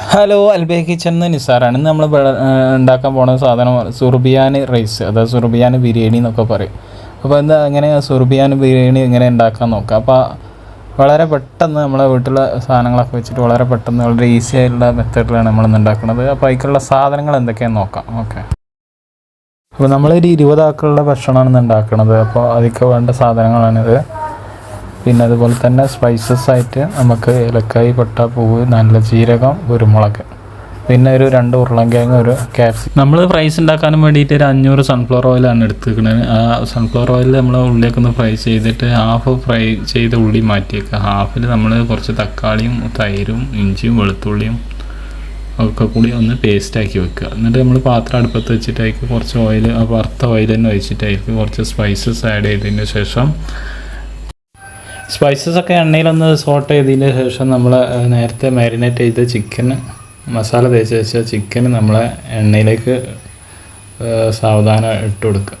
Hello അൽബേ kitchen നിസാറാണ് ഇന്ന് നമ്മൾ ഉണ്ടാക്കാൻ പോണ സാധനം സുർബിയാൻ റൈസ് അതായത് സുർബിയാൻ ബിരിയാണി എന്നൊക്കെ പറയും. അപ്പോൾ എന്താ എങ്ങനെ സുർബിയാൻ ബിരിയാണി എങ്ങനെ ഉണ്ടാക്കാൻ നോക്കാം? അപ്പോൾ വളരെ പെട്ടെന്ന് നമ്മളെ വീട്ടിലെ സാധനങ്ങളൊക്കെ വെച്ചിട്ട് വളരെ പെട്ടെന്ന് വളരെ ഈസി ആയിട്ടുള്ള മെത്തേഡിലാണ് നമ്മളിന്ന് ഉണ്ടാക്കുന്നത്. അപ്പോൾ അതിക്കുള്ള സാധനങ്ങൾ എന്തൊക്കെയാണെന്ന് നോക്കാം. ഓക്കെ. അപ്പോൾ നമ്മളൊരു ഇരുപതാക്കളുടെ ഭക്ഷണമാണ് ഉണ്ടാക്കുന്നത് അപ്പോൾ അതിക്ക് വേണ്ട സാധനങ്ങളാണിത്. പിന്നെ അതുപോലെ തന്നെ സ്പൈസസ് ആയിട്ട് നമുക്ക് ഏലക്കായ് പൂവ് നല്ല ജീരകം കുരുമുളക്. പിന്നെ ഒരു രണ്ട് ഉരുളൻകിഴങ്ങ് ഒരു ക്യാപ്സി നമ്മൾ ഫ്രൈസ് ഉണ്ടാക്കാനും വേണ്ടിയിട്ട് ഒരു അഞ്ഞൂറ് സൺഫ്ലവർ ഓയിലാണ് എടുത്തിരിക്കുന്നത് ആ സൺഫ്ലവർ ഓയിൽ നമ്മൾ ഉള്ളിലേക്ക് ഒന്ന് ഫ്രൈ ചെയ്തിട്ട് ഹാഫ് ഫ്രൈ ചെയ്ത ഉള്ളി മാറ്റിയേക്കുക ഹാഫിൽ നമ്മൾ കുറച്ച് തക്കാളിയും തൈരും ഇഞ്ചിയും വെളുത്തുള്ളിയും ഒക്കെ കൂടി ഒന്ന് പേസ്റ്റ് ആക്കി വെക്കുക എന്നിട്ട് നമ്മൾ പാത്രം അടുപ്പത്ത് വെച്ചിട്ട് കുറച്ച് ഓയിൽ വറുത്ത ഓയിൽ തന്നെ ഒഴിച്ചിട്ട് കുറച്ച് സ്പൈസസ് ആഡ് ചെയ്തതിന് ശേഷം സ്പൈസസ് ഒക്കെ എണ്ണയിലൊന്ന് സോട്ട് ചെയ്തതിന് ശേഷം നമ്മൾ നേരത്തെ മാരിനേറ്റ് ചെയ്ത ചിക്കൻ മസാല തേച്ച് വെച്ച ചിക്കൻ നമ്മൾ എണ്ണയിലേക്ക് സാവധാനം ഇട്ട് കൊടുക്കുക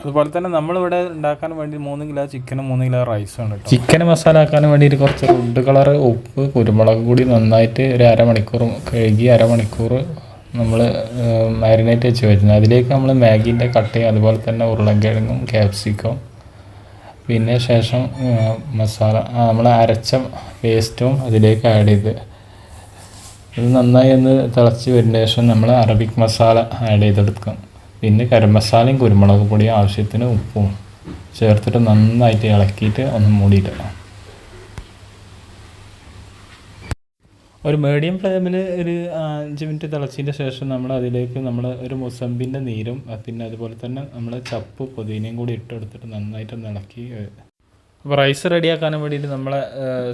അതുപോലെ തന്നെ നമ്മളിവിടെ ഉണ്ടാക്കാൻ വേണ്ടി മൂന്ന് കിലോ ചിക്കനും മൂന്ന് കിലോ റൈസും ഉണ്ട് ചിക്കൻ മസാല ആക്കാൻ വേണ്ടിയിട്ട് കുറച്ച് റെഡ് കളർ ഉപ്പ് കുരുമുളക് കൂടി നന്നായിട്ട് ഒരു അരമണിക്കൂർ കഴുകി അരമണിക്കൂർ നമ്മൾ മാരിനേറ്റ് വെച്ച് വരുന്നത് അതിലേക്ക് നമ്മൾ മാഗീന്റെ കട്ടയും അതുപോലെ തന്നെ ഉരുളക്കിഴങ്ങും ക്യാപ്സിക്കം പിന്നെ ശേഷം മസാല നമ്മൾ അരച്ച പേസ്റ്റും അതിലേക്ക് ആഡ് ചെയ്ത്. ഇത് നന്നായി ഒന്ന് തിളച്ച് വരുന്ന ശേഷം നമ്മൾ അറബിക് മസാല ആഡ് ചെയ്തെടുക്കാം പിന്നെ ഗരം മസാലയും കുരുമുളക് പൊടിയും ആവശ്യത്തിന് ഉപ്പും ചേർത്തിട്ട് നന്നായിട്ട് ഇളക്കിയിട്ട് ഒന്ന് മൂടിയിടണം. ഒരു മീഡിയം ഫ്ലെയിമിൽ ഒരു അഞ്ച് മിനിറ്റ് തിളച്ചതിന് ശേഷം നമ്മൾ അതിലേക്ക് നമ്മൾ ഒരു മുസമ്പിന്റെ നീരും പിന്നെ അതുപോലെ തന്നെ നമ്മൾ ചപ്പ് പുതിനയും കൂടി ഇട്ടെടുത്തിട്ട് നന്നായിട്ട് ഇളക്കി അപ്പോൾ റൈസ് റെഡിയാക്കാനും വേണ്ടിയിട്ട് നമ്മളെ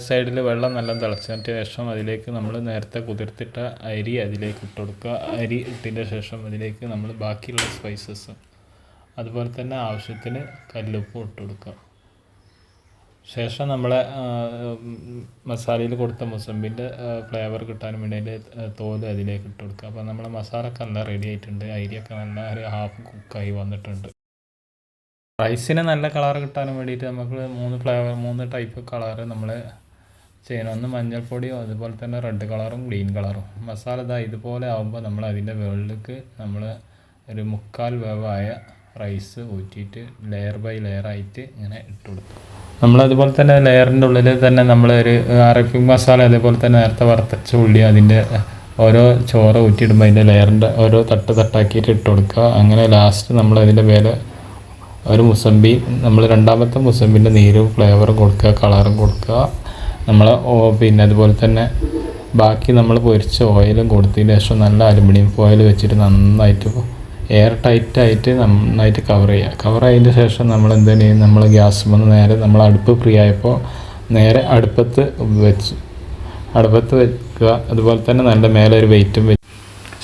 സൈഡിൽ വെള്ളം നല്ല തിളച്ചതിന് ശേഷം അതിലേക്ക് നമ്മൾ നേരത്തെ കുതിർത്തിട്ട അരി അതിലേക്ക് ഇട്ട് കൊടുക്കുക. അരി ഇട്ടതിന്റെ ശേഷം അതിലേക്ക് നമ്മൾ ബാക്കിയുള്ള സ്പൈസസ് അതുപോലെ തന്നെ ആവശ്യത്തിന് കല്ലുപ്പും ഇട്ട് കൊടുക്കുക. ശേഷം നമ്മളെ മസാലയിൽ കൊടുത്ത മുസമ്പിന്റെ ഫ്ലേവർ കിട്ടാൻ വേണ്ടി തോൽ അതിലേക്ക് ഇട്ട് കൊടുക്കുക. അപ്പോൾ നമ്മളെ മസാലയൊക്കെ നല്ല റെഡി ആയിട്ടുണ്ട്. അരിയൊക്കെ നല്ല ഒരു ഹാഫ് കുക്കായി വന്നിട്ടുണ്ട്. റൈസിന് നല്ല കളർ കിട്ടാൻ വേണ്ടിയിട്ട് നമുക്ക് മൂന്ന് ഫ്ലേവർ മൂന്ന് ടൈപ്പ് കളർ നമ്മൾ ചെയ്യണം. ഒന്ന് മഞ്ഞൾപ്പൊടിയും അതുപോലെ തന്നെ റെഡ് കളറും ഗ്രീൻ കളറും മസാല ഇതാ ഇതുപോലെ ആകുമ്പോൾ നമ്മൾ അതിന്റെ മുകളിലേക്ക് നമ്മൾ ഒരു മുക്കാൽ വേവായ റൈസ് ഊറ്റിയിട്ട് ലെയർ ബൈ ലെയർ ആയിട്ട് ഇങ്ങനെ ഇട്ട് കൊടുക്കും. നമ്മളതുപോലെ തന്നെ ലെയറിന്റെ ഉള്ളിൽ തന്നെ നമ്മൾ ഒരു അറബിക് മസാല അതേപോലെ തന്നെ നേരത്തെ വറുത്തച്ച ഉള്ളി അതിന്റെ ഓരോ ചോറ് ഊറ്റിയിടുമ്പോൾ അതിന്റെ ലെയറിന്റെ ഓരോ തട്ട് തട്ടാക്കിയിട്ട് ഇട്ട് കൊടുക്കുക. അങ്ങനെ ലാസ്റ്റ് നമ്മൾ അതിന്റെ മേലെ ഒരു മുസമ്പി നമ്മൾ രണ്ടാമത്തെ മുസമ്പിന്റെ നീരും ഫ്ലേവറും കൊടുക്കുക കളറും കൊടുക്കുക. നമ്മൾ പിന്നെ അതുപോലെ തന്നെ ബാക്കി നമ്മൾ പൊരിച്ച ഓയിലും കൊടുത്തതിന് ശേഷം നല്ല അലുമിനിയം ഫോയിൽ വെച്ചിട്ട് നന്നായിട്ട് എയർ ടൈറ്റായിട്ട് നന്നായിട്ട് കവർ ചെയ്യുക കവർ ആയതിന് ശേഷം നമ്മൾ എന്താണ് ചെയ്യും? നമ്മൾ ഗ്യാസ് വന്ന് നേരെ നമ്മൾ അടുപ്പ് ഫ്രീ ആയപ്പോൾ നേരെ അടുപ്പത്ത് വെച്ച് അടുപ്പത്ത് വെക്കുക. അതുപോലെ തന്നെ നല്ല മേലെ ഒരു വെയിറ്റും വെച്ച്.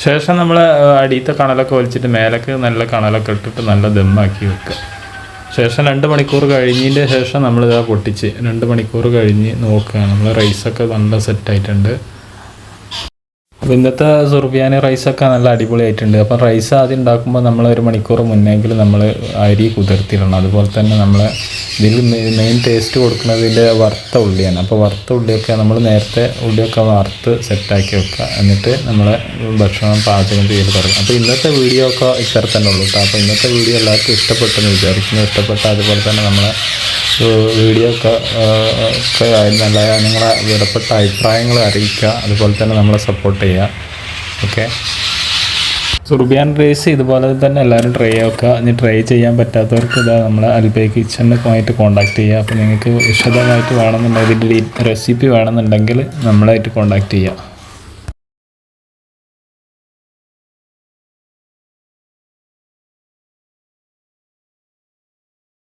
ശേഷം നമ്മൾ അടിയത്തെ കണലൊക്കെ വലിച്ചിട്ട് മേലൊക്കെ നല്ല കണലൊക്കെ ഇട്ടിട്ട് നല്ല ദമ്മാക്കി വെക്കുക. ശേഷം രണ്ട് മണിക്കൂർ കഴിഞ്ഞതിന്റെ ശേഷം നമ്മളിതാ പൊട്ടിച്ച് രണ്ട് മണിക്കൂർ കഴിഞ്ഞ് നോക്കുക നമ്മൾ റൈസൊക്കെ നല്ല സെറ്റായിട്ടുണ്ട് അപ്പോൾ ഇന്നത്തെ സുർബിയാനി റൈസൊക്കെ നല്ല അടിപൊളിയായിട്ടുണ്ട്. അപ്പം റൈസ് ആദ്യം ഉണ്ടാക്കുമ്പോൾ നമ്മൾ ഒരു മണിക്കൂർ മുന്നെങ്കിലും നമ്മൾ അരി കുതിർത്തിടണം. അതുപോലെ തന്നെ നമ്മൾ ഇതിൽ മെയിൻ ടേസ്റ്റ് കൊടുക്കുന്നത് ഇതിന്റെ വറുത്ത ഉള്ളിയാണ്. അപ്പോൾ വറുത്ത ഉള്ളിയൊക്കെ നമ്മൾ നേരത്തെ ഉള്ളിയൊക്കെ വറുത്ത് സെറ്റാക്കി വെക്കുക. എന്നിട്ട് നമ്മൾ ഭക്ഷണം പാചകം ചെയ്ത് തുടങ്ങും. അപ്പോൾ ഇന്നത്തെ വീഡിയോ ഒക്കെ ഇത്ര തന്നെ ഉള്ളൂ കേട്ടോ അപ്പോൾ ഇന്നത്തെ വീഡിയോ എല്ലാവർക്കും ഇഷ്ടപ്പെട്ടെന്ന് വിചാരിക്കുന്നു. ഇഷ്ടപ്പെട്ട അതുപോലെ തന്നെ നമ്മളെ വീഡിയോ ഒക്കെ ഒക്കെ നല്ല നിങ്ങളെ വിലപ്പെട്ട അഭിപ്രായങ്ങൾ അറിയിക്കുക. അതുപോലെ തന്നെ നമ്മളെ സപ്പോർട്ട് ചെയ്യുക. ഓക്കെ സുർബിയാൻ റേസ് ഇതുപോലെ തന്നെ എല്ലാവരും ട്രൈ ആക്കുക. ഇനി ട്രൈ ചെയ്യാൻ പറ്റാത്തവർക്ക് ഇതാ നമ്മളെ അൽബേ കിച്ചണിനുമായിട്ട് കോൺടാക്ട് ചെയ്യുക. അപ്പോൾ നിങ്ങൾക്ക് വിശദമായിട്ട് വേണമെന്നുണ്ടെങ്കിൽ റെസിപ്പി വേണമെന്നുണ്ടെങ്കിൽ നമ്മളായിട്ട് കോൺടാക്ട് ചെയ്യുക.